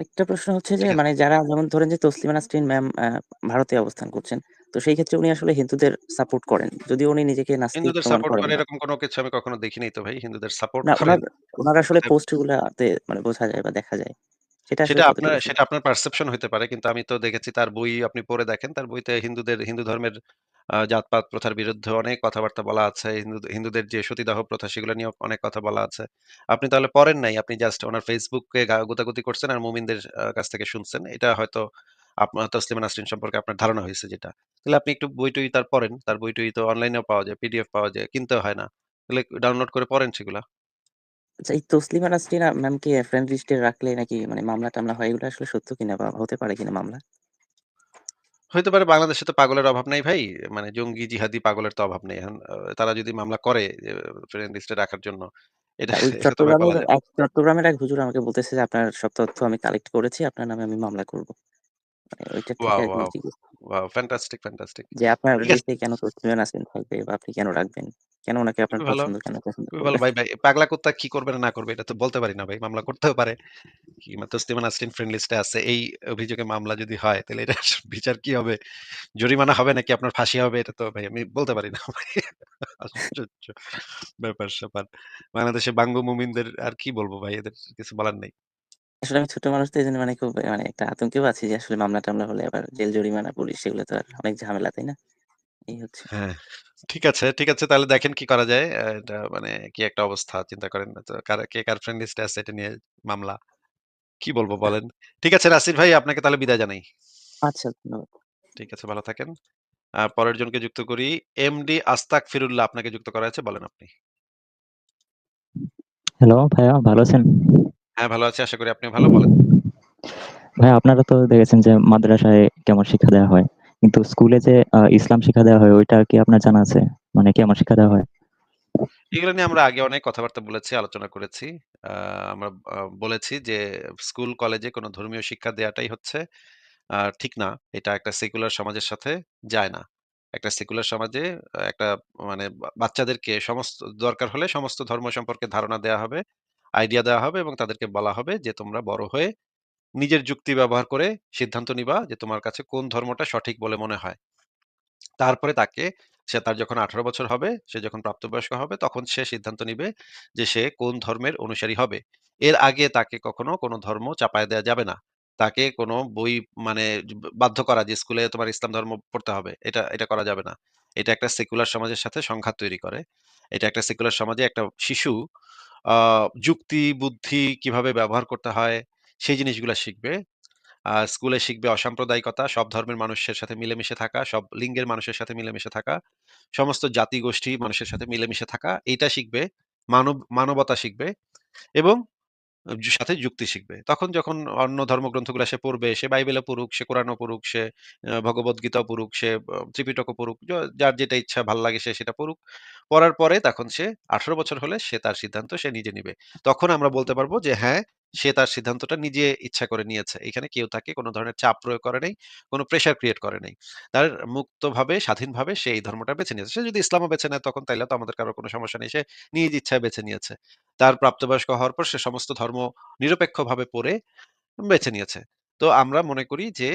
আরেকটা প্রশ্ন হচ্ছে যে মানে যারা যেমন ধরেন যে তসলিমা নাসরিন ম্যাম ভারতে অবস্থান করছেন। তো সেই ক্ষেত্রে উনি আসলে হিন্দুদের সাপোর্ট করেন। যদি উনি নিজেকে নাস্তিক হিন্দুদের সাপোর্ট করেন এরকম কোনো কিছু আমি কখনো দেখিনি তো ভাই। হিন্দুদের সাপোর্ট না উনার আসলে পোস্টগুলোতে গুলাতে মানে বোঝা যায় বা দেখা যায়। সেটা আপনার সেটা আপনার পারসেপশন হইতে পারে। কিন্তু আমি তো দেখেছি তার বই আপনি পড়ে দেখেন। তার বইতে হিন্দুদের হিন্দু ধর্মের জাত-পাত প্রথার বিরুদ্ধে অনেক কথাবার্তা বলা আছে। হিন্দু হিন্দুদের যে সতীদাহ প্রথা সেগুলো নিয়েও অনেক কথা বলা আছে। আপনি তাহলে পড়েন নাই। আপনি জাস্ট উনার Facebook এ গা করছেন আর মুমিনদের কাছ থেকে শুনছেন। এটা হয়তো আপনার তসলিমা নাসরিন সম্পর্কে আপনার ধারণা হয়েছে যেটা। তাহলে আপনি একটু বই-টই তার পড়েন। তার বই-টই তো অনলাইনেও পাওয়া যায়, পিডিএফ পাওয়া যায়। কিনতে হয় না। তাহলে ডাউনলোড করে পড়েন সেগুলা। আচ্ছা এই তসলিমা নাসরিন আ ম্যামকে ফ্রেন্ড লিস্টে রাখলে নাকি মানে মামলা-টামলা হয় এগুলো আসলে সত্য কিনা বা হতে পারে কিনা মামলা? হইতে পারে বাংলাদেশে তো পাগলের অভাব নাই ভাই। মানে জঙ্গি জিহাদি পাগলের তো অভাব নেই। এখন তারা যদি মামলা করে ফ্রেন্ড লিস্টে রাখার জন্য এটা আ ওই এটা তো ভাই চট্টগ্রামের যায় না। এক চট্টগ্রামের এক হুজুর আমাকে বলতেছে যে আপনার সব তথ্য আমি কালেক্ট করেছি। আপনার নামে আমি মামলা করব। থেকে ওয়াও, আরকি ওয়াও, জিজ্ঞেস ওয়াও! Fantastic, fantastic. যে আপনার ঠিক আছে। লিস্টে কেন তসলিমা নাসরিন থাকবে বা আপনি কেন রাখবেন? কেন উনাকে আপনার খুবই ভালো। পছন্দ, কেন পছন্দ খুবই ভালো করবেন? ভাই, ভাই। পাগলা কুত্তা কি করবে না, না করবে এটা তো বলতে পারি না ভাই। মামলা করতেও পারে। কি তসলিমা নাসরিন ফ্রেন্ড লিস্টে আছে। এই অভিযোগে মামলা যদি হয় তাহলে এটার বিচার কি হবে? জরিমানা হবে নাকি আপনার ফাঁসি হবে এটা তো ভাই আমি বলতে পারি না ভাই। আশ্চর্য ব্যাপার-স্যাপার। বাংলাদেশে বাঙ্গু মুমিনদের আর কি বলব ভাই এদের কিছু বলার নেই। আসলে আমি ছোট মানুষ তো এজন্য মানে খুব মানে একটা আতঙ্কেও আছি যে আসলে মামলা-টামলা হলে আবার জেল জরিমানা, পুলিশ সেগুলো তো আর অনেক ঝামেলা, তাই না? এই হচ্ছে। হ্যাঁ, ঠিক আছে, ঠিক আছে। তাহলে দেখেন কি করা যায়। আ এটা মানে কি একটা অবস্থা চিন্তা করেন। তো কার কে কার ফ্রেন্ড লিস্টে আছে এটা নিয়ে মামলা। কি বলব বলেন? ঠিক আছে নাসির ভাই আপনাকে তাহলে বিদায় জানাই। আচ্ছা ধন্যবাদ। ঠিক আছে ভালো থাকেন। আ পরের জনকে যুক্ত করি। এমডি আস্তাক ফিরুল্লাহ আপনাকে যুক্ত করা হয়েছে বলেন আপনি। হ্যালো ভাইয়া ভালো আছেন? হ্যাঁ, ভালো আছি। আশা করি আপনিও ভালো। বলেন। ভাইয়া আপনারা তো দেখেছেন যে মাদ্রাসায় কেমন শিক্ষা দেওয়া হয়। কিন্তু স্কুলে যে ইসলাম শিক্ষা দেওয়া হয় ওইটা কি আপনার জানা আছে? মানে কেমন শিক্ষা দেওয়া হয়? এগুলো নিয়ে আমরা আগে অনেক কথাবার্তা বলেছি, আলোচনা করেছি। আমরা বলেছি যে স্কুল কলেজে কোনো ধর্মীয় শিক্ষা দেওয়াটাই হচ্ছে ঠিক না। এটা একটা সেকুলার সমাজের সাথে যায় না। একটা সেকুলার সমাজে একটা মানে বাচ্চাদেরকে সমস্ত দরকার হলে সমস্ত ধর্ম সম্পর্কে ধারণা দেয়া হবে, আইডিয়া দেওয়া হবে এবং তাদেরকে বলা হবে যে তোমরা বড় হয়ে নিজের যুক্তি ব্যবহার করে সিদ্ধান্ত নিবা যে তোমার কাছে কোন ধর্মটা সঠিক বলে মনে হয়। তারপরে তাকে সে তার যখন ১৮ বছর হবে, সে যখন প্রাপ্তবয়স্ক হবে তখন সে সিদ্ধান্ত নিবে যে সে কোন ধর্মের অনুসারী হবে। এর আগে তাকে কখনো কোনো ধর্ম চাপায় দেওয়া যাবে না। তাকে কোনো বই মানে বাধ্য করা যে স্কুলে তোমার ইসলাম ধর্ম পড়তে হবে। এটা এটা করা যাবে না। এটা একটা সেকুলার সমাজের সাথে সংঘাত তৈরি করে। এটা একটা সেকুলার সমাজে একটা শিশু যুক্তি, বুদ্ধি কীভাবে ব্যবহার করতে হয় সেই জিনিসগুলা শিখবে। স্কুলে শিখবে অসাম্প্রদায়িকতা, সব ধর্মের মানুষের সাথে মিলেমিশে থাকা, সব লিঙ্গের মানুষের সাথে মিলেমিশে থাকা, সমস্ত জাতি-গোষ্ঠী মানুষের সাথে মিলেমিশে থাকা। এইটা শিখবে। মানব মানবতা শিখবে এবং সাথে যুক্তি শিখবে। তখন যখন অন্য ধর্মগ্রন্থগুলা সে পড়বে, সে বাইবেলে পড়ুক, সে কোরআনও পড়ুক, সে আ ভগবদ্গীতাও পড়ুক, সে ব ত্রিপিটকও পড়ুক, যার যেটা ইচ্ছা ভালো লাগে সে সেটা পড়ুক। পড়ার পরে তখন সে ১৮ বছর হলে সে তার সিদ্ধান্ত সে নিজে নিবে। তখন আমরা বলতে পারব যে হ্যাঁ, সে তার সিদ্ধান্তটা নিজে ইচ্ছা করে নিয়েছে। এখানে কেউ তাকে কোন ধরনের চাপ প্রয়োগ করে নাই, কোন প্রেশার ক্রিয়েট করে নাই। তার মুক্তভাবে স্বাধীনভাবে সে এই ধর্মটা বেছে নিয়েছে। সে যদি ইসলামও বেছে নেয় তখন তাইলে তো আমাদের কারও কোনো সমস্যা নেই। সে নিজ ইচ্ছায় বেছে নিয়েছে। তার প্রাপ্তবয়স্ক হওয়ার পর সে সমস্ত ধর্ম নিরপেক্ষভাবে পড়ে বেছে নিয়েছে। তো আমরা মনে করি যে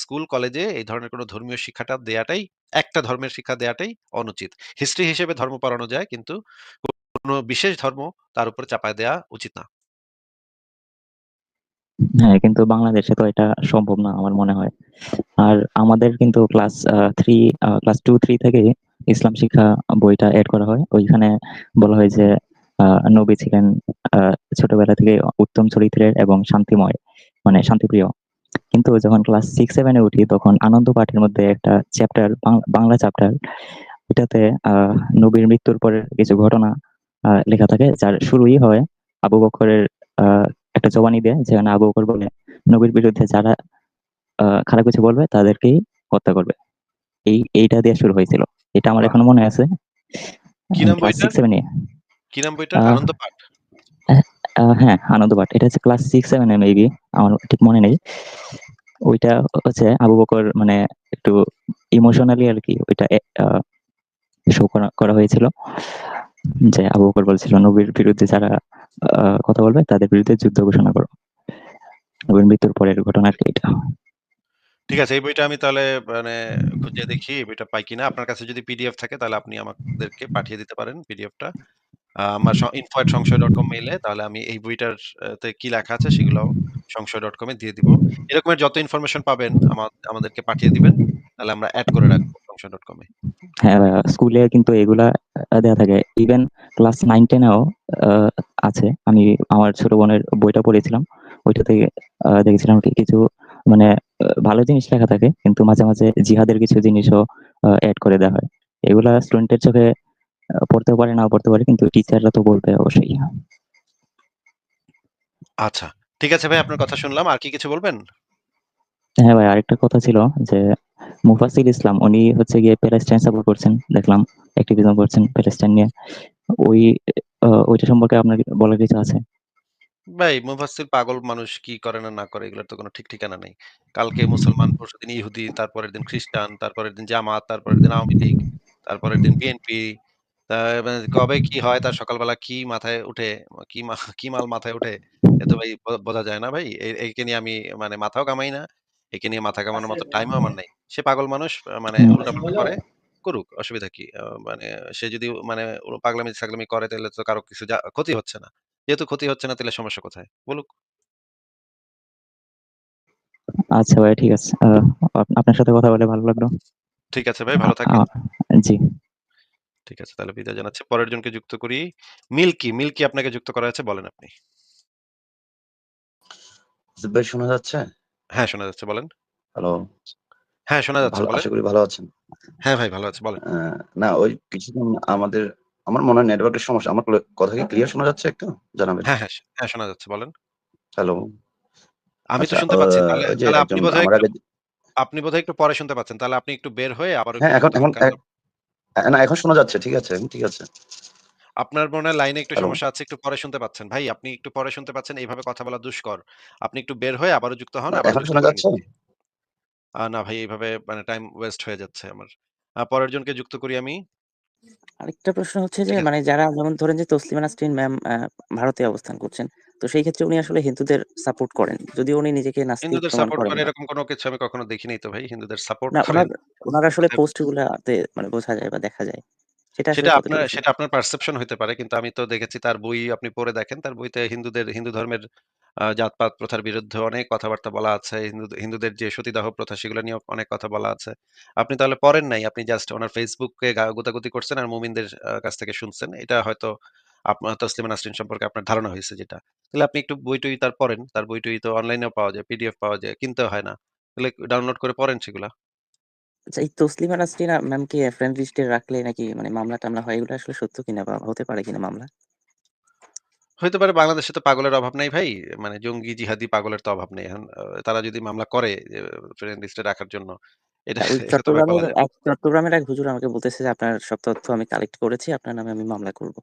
স্কুল কলেজে এই ধরনের কোন ধর্মীয় শিক্ষাটা দেয়াটাই একটা ধর্মের শিক্ষা দেয়াটাই অনুচিত। হিস্ট্রি হিসেবে ধর্ম পড়ানো যায় কিন্তু কোনো বিশেষ ধর্ম তার উপরে চাপায় দেয়া উচিত না। হ্যাঁ, কিন্তু বাংলাদেশে তো এটা সম্ভব না আমার মনে হয়। আর আমাদের কিন্তু ক্লাস আ 3 আ ক্লাস 2-3 থেকে ইসলাম শিক্ষা বইটা এড করা হয়। ওইখানে বলা হয় যে নবী ছিলেন ছোটবেলা থেকে উত্তম চরিত্রের এবং শান্তিময় মানে শান্তিপ্রিয়। কিন্তু যখন ক্লাস 6-7 এ উঠি তখন আনন্দ পাঠের মধ্যে একটা চ্যাপ্টার বাংলা চ্যাপ্টার ওইটাতে নবীর মৃত্যুর পরের কিছু ঘটনা লেখা থাকে যার শুরুই হয় আবু বকরের একটা জবানি দেয় যেখানে আবু বকর বলে নবীর বিরুদ্ধে যারা খারাপ কিছু বলবে তাদেরকেই হত্যা করবে। এই এইটা দিয়ে শুরু হয়েছিল। এটা আমার! এখনও মনে আছে। কি নাম ক্লাস বইটার? 6-7 এ। কি নাম বইটার? আ আনন্দ পাঠ? হ্যাঁ, আনন্দ পাঠ। এটা হচ্ছে ক্লাস 6-7 এ মেবি আমার ঠিক মনে নেই। ওইটা হচ্ছে আবু বকর মানে একটু ইমোশনালি আর কি ওইটা শো করা করা হয়েছিল। যে আবু বকর বলছিল নবীর বিরুদ্ধে যারা কথা বলবে, তাদের বিরুদ্ধে যুদ্ধ ঘোষণা করো। নবীন মৃত্যুর পরের ঘটনা আরকি এটা। ঠিক আছে। এই বইটা আমি তাহলে মানে খুঁজে দেখি বইটা পাই কিনা। আপনার কাছে যদি পিডিএফ থাকে, তাহলে আপনি আমাদেরকে পাঠিয়ে দিতে পারেন পিডিএফটা। আমার স info@সংশয়.com মেইলে তাহলে আমি এই বইটার কি লেখা আছে সেগুলো সংশয়.com এ দিয়ে দিব। এরকমের যত ইনফরমেশন পাবেন আমা আমাদেরকে পাঠিয়ে দিবেন। তাহলে আমরা অ্যাড করে রাখব সংশয়.com এ। হ্যাঁ, স্কুলে কিন্তু এগুলা দেয়া থাকে। ইভেন ক্লাস 9-10 এও আছে। আমি আমার ছোট বোনের বইটা পড়েছিলাম। ওইটা থেকে দেখেছিলাম কিছু মানে ভালো জিনিস লেখা থাকে। কিন্তু মাঝে, মাঝে জিহাদের কিছু জিনিসও এড করে দেওয়া হয়। এগুলা স্টুডেন্টের চোখে পড়তে পারে, নাও পড়তে পারে। কিন্তু টিচাররা তো বলবে অবশ্যই। আচ্ছা। ঠিক আছে ভাই আপনার কথা শুনলাম। আর কি কিছু বলবেন? হ্যাঁ, ভাই আরেকটা কথা ছিল যে মুফাসিল ইসলাম উনি হচ্ছে গিয়ে প্যালেস্টাইন সাপোর্ট করছেন। দেখলাম অ্যাক্টিভিজম করছেন প্যালেস্টাইন নিয়ে। ওই ওইটা সম্পর্কে আপনার বলার কিছু আছে? ভাই মুফাসসির পাগল মানুষ কি করে না, না করে এগুলোর তো কোনো ঠিক ঠিকানা নেই। কালকে মুসলমান, পরশুদিন ইহুদি, তারপরের দিন খ্রিস্টান, তারপরের দিন জামাত, তারপরের দিন আওয়ামী লীগ, তারপরের দিন বিএনপি। মানে কবে কি হয় তার সকালবেলা কি মাথায় উঠে, কি কি মাল মাথায় উঠে, এ তো ভাই বোঝা যায় না ভাই। একে নিয়ে আমি মানে মাথাও কামাই না। একে নিয়ে মাথা ঘামানোর মতো টাইমও আমার নাই। সে পাগল মানুষ মানে উল্টাপাল্টা করে, করুক। অসুবিধা কি? মানে সে যদি মানে পাগলামি-ছাগলামি করে তাহলে তো কারও কিছু ক্ষতি হচ্ছে না। যেহেতু ক্ষতি হচ্ছে না তাহলে সমস্যা কোথায়? বলুক। আচ্ছা ভাই ঠিক আছে। আপনার সাথে কথা বলে ভালো লাগল। ঠিক আছে ভাই ভালো থাকেন। জি। ঠিক আছে তাহলে বিদায় জানাচ্ছি। পরের জনকে যুক্ত করি। মিল্কি, মিল্কি আপনাকে যুক্ত করা আছে বলেন আপনি। শোনা যাচ্ছে? হ্যাঁ, শোনা যাচ্ছে বলেন। হ্যালো। হ্যাঁ, শোনা যাচ্ছে ভালো বলেন। আশা করি ভালো আছেন। হ্যাঁ ভাই ভালো আছি বলেন। না ওই কিছুক্ষণ আমাদের আমার মনে হয় নেটওয়ার্কের সমস্যা। আমার ক্ল কথা কি ক্লিয়ার শোনা যাচ্ছে একটু? জানাবেন। হ্যাঁ, হ্যাঁ, হ্যাঁ শোনা যাচ্ছে বলেন। হ্যালো। আমি তো আচ্ছা শুনতে পাচ্ছি। তাহলে ওই যে তাহলে আপনি একজন বোধহয় আমার একটু আগে আপনি বোধহয় একটু পরে শুনতে পাচ্ছেন। তাহলে আপনি একটু বের হয়ে আবারও একটু হ্যাঁ, এখন এখন কারণ না এখন শোনা যাচ্ছে। ঠিক আছে, এখন ঠিক আছে। আপনার মনে হয় লাইনে একটু সমস্যা আছে। একটু পরে শুনতে পাচ্ছেন। ভাই আপনি একটু পরে শুনতে পাচ্ছেন। এইভাবে কথা বলা দুষ্কর। আপনি একটু বের হয়ে আবারও যুক্ত হন। এখন শোনা যাচ্ছে? না ভাই এভাবে মানে টাইম ওয়েস্ট হয়ে যাচ্ছে আমার। পরের জনকে যুক্ত করি আমি। আরেকটা প্রশ্ন হচ্ছে যে মানে যারা যেমন ধরেন যে তসলিমা নাসরিন ম্যাম ভারতে অবস্থান করছেন। তো সেই ক্ষেত্রে উনি আসলে হিন্দুদের সাপোর্ট করেন। যদিও উনি নিজেকে নাস্তিক হিন্দুদের সাপোর্ট করেন করে এরকম কোনো কিছু আমি কখনো দেখি নাই তো ভাই। হিন্দুদের সাপোর্ট না করেন। উনার আসলে কোথায় পোস্ট গুলাতে মানে বোঝা যায় বা দেখা যায়। সেটা আসলে আপনার কতটুকু সেটা সত্যি? আপনার পারসেপশন হইতে পারে। কিন্তু আমি তো দেখেছি তার বই আপনি পড়ে দেখেন। তার বইতে হিন্দুদের হিন্দু ধর্মের জাতপাত প্রথার বিরুদ্ধে অনেক কথাবার্তা বলা আছে। হিন্দু হিন্দুদের যে সতীদাহ প্রথা সেগুলো নিয়েও অনেক কথা বলা আছে। আপনি তাহলে পড়েন নাই। আপনি জাস্ট উনার ফেসবুকে গা গোতাগুতি করছেন আর মুমিনদের কাছ থেকে শুনছেন। এটা হয়তো আপনার তসলিমা নাসরিন সম্পর্কে আপনার ধারণা হয়েছে যেটা। তাহলে আপনি একটু বই-টই তার পড়েন। তার বই-টই তো অনলাইনেও পাওয়া যায়, পিডিএফ পাওয়া যায়, কিনতে হয় না। তাহলে ডাউনলোড করে পড়েন সেগুলা। আচ্ছা এই তসলিমা নাসরিন আ ম্যামকে ফ্রেন্ড লিস্টে রাখলে নাকি মানে মামলা-টামলা হয় এগুলো আসলে সত্য কিনা বা হতে পারে কিনা মামলা? হইতে পারে বাংলাদেশে তো পাগলের অভাব নাই ভাই। মানে জঙ্গি, জিহাদি পাগলের তো অভাব নেই। এখন আ তারা যদি মামলা করে যে ফ্রেন্ড লিস্টে রাখার জন্য, এটা আ ওই এটা তো ভাই চট্টগ্রামের বলা যায় না। এক চট্টগ্রামের এক হুজুর আমাকে বলতেছে যে আপনার সব তথ্য আমি কালেক্ট করেছি। আপনার নামে আমি মামলা করব।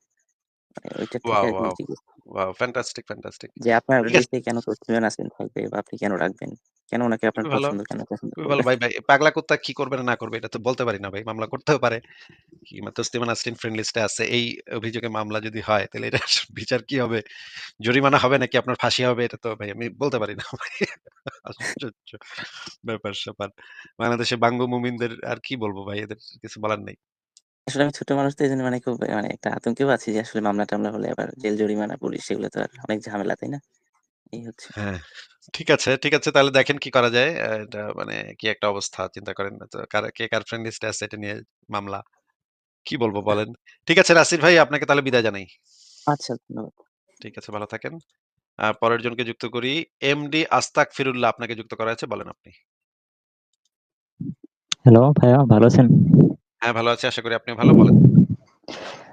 ওইটা থেকে ওয়াও, আরকি ওয়াও, জিজ্ঞেস ওয়াও! Fantastic, fantastic. যে আপনার ঠিক আছে। লিস্টে কেন তসলিমা নাসরিন থাকবে বা আপনি কেন রাখবেন? কেন উনাকে আপনার খুবই ভালো, পছন্দ, কেন পছন্দ খুবই ভালো করবেন? ভাই, ভাই পাগলা কুত্তা কি করবে না, না করবে এটা তো বলতে পারি না ভাই। মামলা করতেও পারে। কি তসলিমা নাসরিন ফ্রেন্ড লিস্টে আছে। এই অভিযোগে মামলা যদি হয় তাহলে এটার বিচার কি হবে? জরিমানা হবে নাকি আপনার ফাঁসি হবে এটা তো ভাই আমি বলতে পারি না ভাই। আশ্চর্য ব্যাপার-স্যাপার। বাংলাদেশে বাঙ্গু মুমিনদের আর কি বলব ভাই এদের কিছু বলার নেই। আসলে আমি ছোট মানুষ তো এজন্য মানে খুব মানে একটা আতঙ্কেও আছি যে আসলে মামলা-টামলা হলে আবার জেল জরিমানা, পুলিশ সেগুলো তো আর অনেক ঝামেলা, তাই না? এই হচ্ছে। হ্যাঁ, ঠিক আছে, ঠিক আছে তাহলে দেখেন কি করা যায়। আ এটা মানে কি একটা অবস্থা চিন্তা করেন। তো কার কে কার ফ্রেন্ড লিস্টে আছে এটা নিয়ে মামলা। কি বলব বলেন? ঠিক আছে নাসির ভাই আপনাকে তাহলে বিদায় জানাই। আচ্ছা ধন্যবাদ। ঠিক আছে ভালো থাকেন। আ পরের জনকে যুক্ত করি। এমডি আস্তাগফিরুল্লাহ আপনাকে যুক্ত করা হয়েছে বলেন আপনি। হ্যালো ভাইয়া ভালো আছেন? হ্যাঁ, ভালো আছি। আশা করি আপনিও ভালো। বলেন।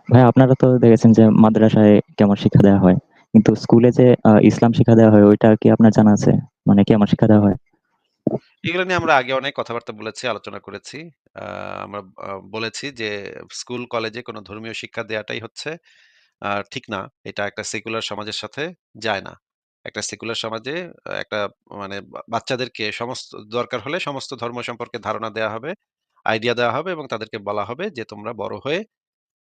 ভাইয়া আপনারা তো দেখেছেন যে মাদ্রাসায় কেমন শিক্ষা দেওয়া হয়। কিন্তু স্কুলে যে ইসলাম শিক্ষা দেওয়া হয় ওইটা কি আপনার জানা আছে? মানে কেমন শিক্ষা দেওয়া হয়? এগুলো নিয়ে আমরা আগে অনেক কথাবার্তা বলেছি, আলোচনা করেছি। আমরা বলেছি যে স্কুল কলেজে কোনো ধর্মীয় শিক্ষা দেওয়াটাই হচ্ছে আ ঠিক না। এটা একটা সেকুলার সমাজের সাথে যায় না। একটা সেকুলার সমাজে একটা মানে বা বাচ্চাদেরকে সমস্ত দরকার হলে সমস্ত ধর্ম সম্পর্কে ধারণা দেয়া হবে, আইডিয়া দেওয়া হবে এবং তাদেরকে বলা হবে যে তোমরা বড় হয়ে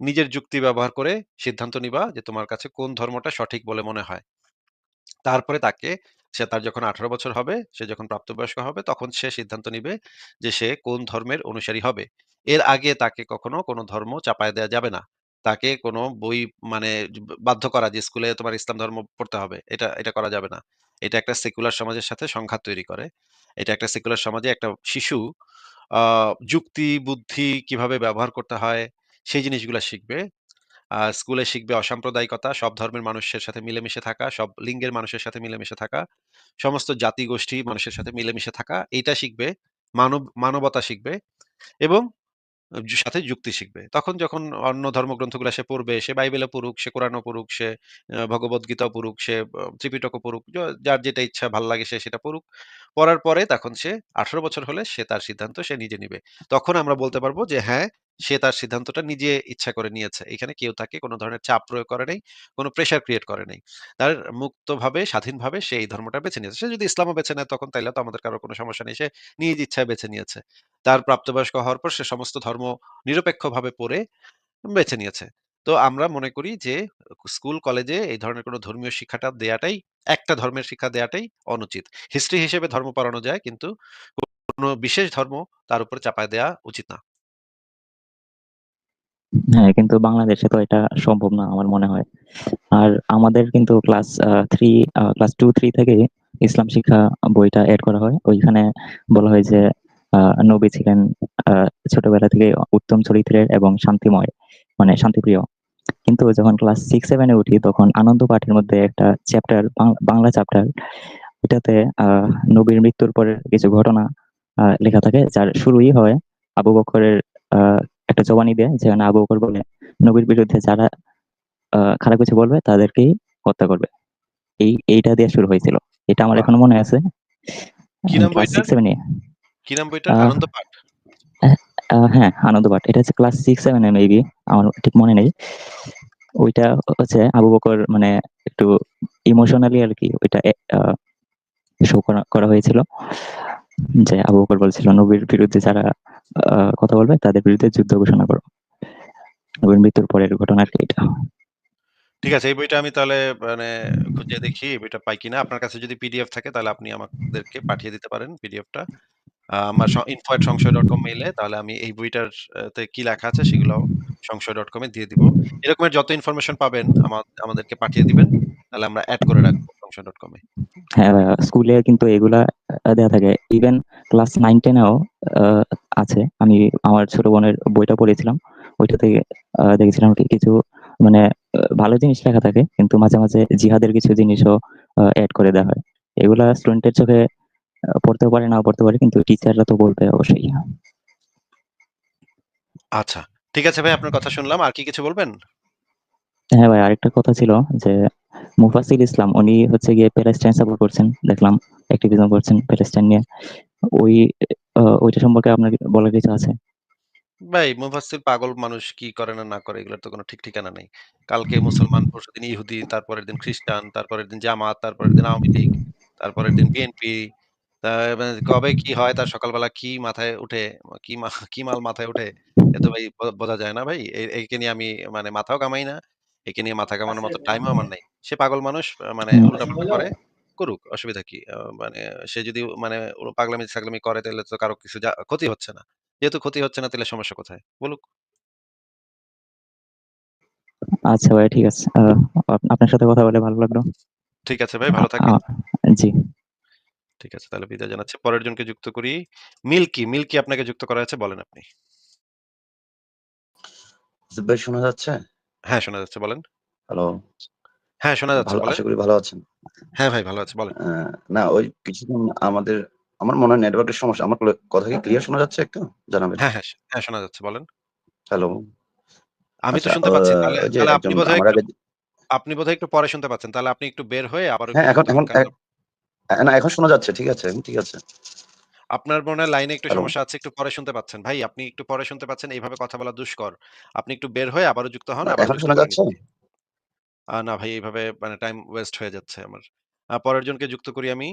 নিজের যুক্তি ব্যবহার করে সিদ্ধান্ত নিবা যে তোমার কাছে কোন ধর্মটা সঠিক বলে মনে হয়। তারপরে তাকে সে তার যখন ১৮ বছর হবে, সে যখন প্রাপ্তবয়স্ক হবে তখন সে সিদ্ধান্ত নিবে যে সে কোন ধর্মের অনুসারী হবে। এর আগে তাকে কখনো কোনো ধর্ম চাপায় দেওয়া যাবে না। তাকে কোনো বই মানে বাধ্য করা যে স্কুলে তোমার ইসলাম ধর্ম পড়তে হবে। এটা এটা করা যাবে না। এটা একটা সেকুলার সমাজের সাথে সংঘাত তৈরি করে। এটা একটা সেকুলার সমাজে একটা শিশু যুক্তি, বুদ্ধি কীভাবে ব্যবহার করতে হয় সেই জিনিসগুলা শিখবে। স্কুলে শিখবে অসাম্প্রদায়িকতা, সব ধর্মের মানুষের সাথে মিলেমিশে থাকা, সব লিঙ্গের মানুষের সাথে মিলেমিশে থাকা, সমস্ত জাতি-গোষ্ঠী মানুষের সাথে মিলেমিশে থাকা। এইটা শিখবে। মানব মানবতা শিখবে এবং সাথে যুক্তি শিখবে। তখন যখন অন্য ধর্মগ্রন্থগুলো সে পড়বে, সে বাইবেলে পড়ুক, সে কোরআনও পড়ুক, সে আ ভগবদ্গীতাও পড়ুক, সে ত্রিপিটকও পড়ুক, যার যেটা ইচ্ছা ভালো লাগে সে সেটা পড়ুক। পড়ার পরে তখন সে ১৮ বছর হলে সে তার সিদ্ধান্ত সে নিজে নিবে। তখন আমরা বলতে পারব যে হ্যাঁ, সে তার সিদ্ধান্তটা নিজে ইচ্ছা করে নিয়েছে। এখানে কেউ তাকে কোনো ধরনের চাপ প্রয়োগ করে নাই, কোনো প্রেশার ক্রিয়েট করে নাই। তার মুক্তভাবে স্বাধীনভাবে সে এই ধর্মটা বেছে নিয়েছে। সে যদি ইসলামও বেছে নেয় তখন তাইলে তো আমাদের কারও কোনো সমস্যা নেই। সে নিজ ইচ্ছায় বেছে নিয়েছে। তার প্রাপ্তবয়স্ক হওয়ার পর সে সমস্ত ধর্ম নিরপেক্ষভাবে পড়ে বেছে নিয়েছে। তো আমরা মনে করি যে স্কুল, কলেজে এই ধরনের কোনো ধর্মীয় শিক্ষাটা দেয়াটাই একটা ধর্মের শিক্ষা দেয়াটাই অনুচিত। হিস্ট্রি হিসেবে ধর্ম পড়ানো যায় কিন্তু কোনো বিশেষ ধর্ম তার উপর চাপায় দেয়া উচিত না। হ্যাঁ, কিন্তু বাংলাদেশে তো এটা সম্ভব না আমার মনে হয়। আর আমাদের কিন্তু ক্লাস 3 ক্লাস 2-3 থেকে ইসলাম শিক্ষা বইটা এড করা হয়। ওইখানে বলা হয় যে নবী ছিলেন ছোটবেলা থেকে উত্তম চরিত্রের এবং শান্তিময়, মানে শান্তিপ্রিয়। কিন্তু যখন ক্লাস 6-7 এ উঠি তখন আনন্দ পাঠের মধ্যে একটা চ্যাপ্টার বাংলা চ্যাপ্টার এটাতে নবীর মৃত্যুর পরের কিছু ঘটনা লেখা থাকে যার শুরুই হয় আবু বকরের একটা জবানি দিয়ে যেখানে আবু বকর বলে নবীর বিরুদ্ধে যারা খারাপ কিছু বলবে তাদেরকেই হত্যা করবে। এই এইটা দিয়ে শুরু হয়েছিল। এটা আমার! এখনও মনে আছে। কি নাম ক্লাস বইটার? 6-7 এ। কি নাম বইটার? আহ আনন্দ পাঠ? হ্যাঁ, আনন্দ পাঠ। এটা হচ্ছে ক্লাস 6-7 এ মেবি আমার ঠিক মনে নেই। ওইটা হচ্ছে আবু বকর মানে একটু ইমোশনালি আর কি ওইটা শো করা করা হয়েছিল। যে আবু বকর বলছিল নবীর বিরুদ্ধে যারা কথা বলবে, তাদের বিরুদ্ধে যুদ্ধ ঘোষণা করো। নবীর মৃত্যুর পরের ঘটনা এটা। ঠিক আছে। এই বইটা আমি তাহলে মানে খুঁজে দেখি বইটা পাই কিনা। আপনার কাছে যদি পিডিএফ থাকে, তাহলে আপনি আমাদেরকে পাঠিয়ে দিতে পারেন পিডিএফটা। আমার স info@সংশয়.com মেইলে তাহলে আমি এই বইটার কি লেখা আছে সেগুলাও সংশয়.com এ দিয়ে দিব। এরকমের যত ইনফরমেশন পাবেন, আমা আমাদেরকে পাঠিয়ে দিবেন। তাহলে আমরা অ্যাড করে রাখব সংশয়.com এ। হ্যাঁ, ভাইয়া স্কুলে কিন্তু এগুলা দেয়া থাকে। ইভেন ক্লাস 9-10 এও আছে। আমি আমার ছোট বোনের বইটা পড়েছিলাম। ওইটা থেকে দেখেছিলাম কিছু মানে ভালো জিনিস লেখা থাকে কিন্তু মাঝে, মাঝে জিহাদের কিছু জিনিসও এড করে দেওয়া হয়। এগুলা স্টুডেন্টের চোখে আ পড়তেও পারে, নাও পড়তে পারে কিন্তু টিচাররা তো বলবে অবশ্যই। আচ্ছা। ঠিক আছে ভাই আপনার কথা শুনলাম। আর কি কিছু বলবেন? হ্যাঁ, ভাই আরেকটা কথা ছিল যে মুফাসিল ইসলাম উনি হচ্ছে গিয়ে প্যালেস্টাইন সাপোর্ট করছেন। দেখলাম অ্যাক্টিভিজম করছেন প্যালেস্টাইন নিয়ে। ওই ওইটা সম্পর্কে আপনার বলার কিছু আছে? ভাই মুফাসসির পাগল মানুষ কি করে না, না করে এগুলোর তো কোনো ঠিক ঠিকানা নেই। কালকে মুসলমান, পরশুদিন ইহুদি, তারপরের দিন খ্রিস্টান, তারপরের দিন জামাত, তারপরের দিন আওয়ামী লীগ, তারপরের দিন বিএনপি। মানে কবে কি হয় তার সকালবেলা কি মাথায় উঠে, কি মাল মাথায় উঠে এ তো ভাই বোঝা যায় না ভাই। একে নিয়ে আমি মানে মাথাও কামাই না। একে নিয়ে মাথা ঘামানোর মতো টাইমও আমার নাই। সে পাগল মানুষ মানে উল্টাপাল্টা করে, করুক অসুবিধা কি? মানে সে যদি মানে ও পাগলামি-ছাগলামি করে তাইলে তো কারও কিছু ক্ষতি হচ্ছে না। যেহেতু ক্ষতি হচ্ছে না তাহলে সমস্যা কোথায়? বলুক। আচ্ছা ভাই ঠিক আছে। আপনার সাথে কথা বলে ভালো লাগল। ঠিক আছে ভাই ভালো থাকবেন। জি। ঠিক আছে তাহলে বিদায় জানাচ্ছি। পরের জনকে যুক্ত করি। মিল্কি, মিল্কি আপনাকে যুক্ত করা হয়েছে বলেন আপনি। ভাই শোনা যাচ্ছে? হ্যাঁ, শোনা যাচ্ছে বলেন। হ্যালো। হ্যাঁ, শোনা যাচ্ছে ভালো বলেন। আশা করি ভালো আছেন। হ্যাঁ ভাই ভালো আছি বলেন। না ওই কিছুদিন আমাদের আমার মনে হয় নেটওয়ার্কের সমস্যা। আমার ক্ল কথা কি ক্লিয়ার শোনা যাচ্ছে একটু? জানাবেন। হ্যাঁ, হ্যাঁ, হ্যাঁ শোনা যাচ্ছে বলেন। হ্যালো। আমি তো আচ্ছা শুনতে পাচ্ছি। তাহলে ওই যে তাহলে আপনি একজন বোধহয় আমার একটু আগে আপনি বোধহয় একটু পরে শুনতে পাচ্ছেন। তাহলে আপনি একটু বের হয়ে আবার হ্যাঁ, একটু এখন এখন এ না এখন শোনা যাচ্ছে। ঠিক আছে, এখন ঠিক আছে। আপনার মনে হয় লাইনে একটু সমস্যা আছে। একটু পরে শুনতে পাচ্ছেন। ভাই আপনি একটু পরে শুনতে পাচ্ছেন। এইভাবে কথা বলা দুষ্কর। আপনি একটু বের হয়ে আবারও যুক্ত হন। না আবারও এখন শোনা যাচ্ছে? না ভাই এইভাবে মানে টাইম ওয়েস্ট হয়ে যাচ্ছে আমার। পরের জনকে যুক্ত করি আমি।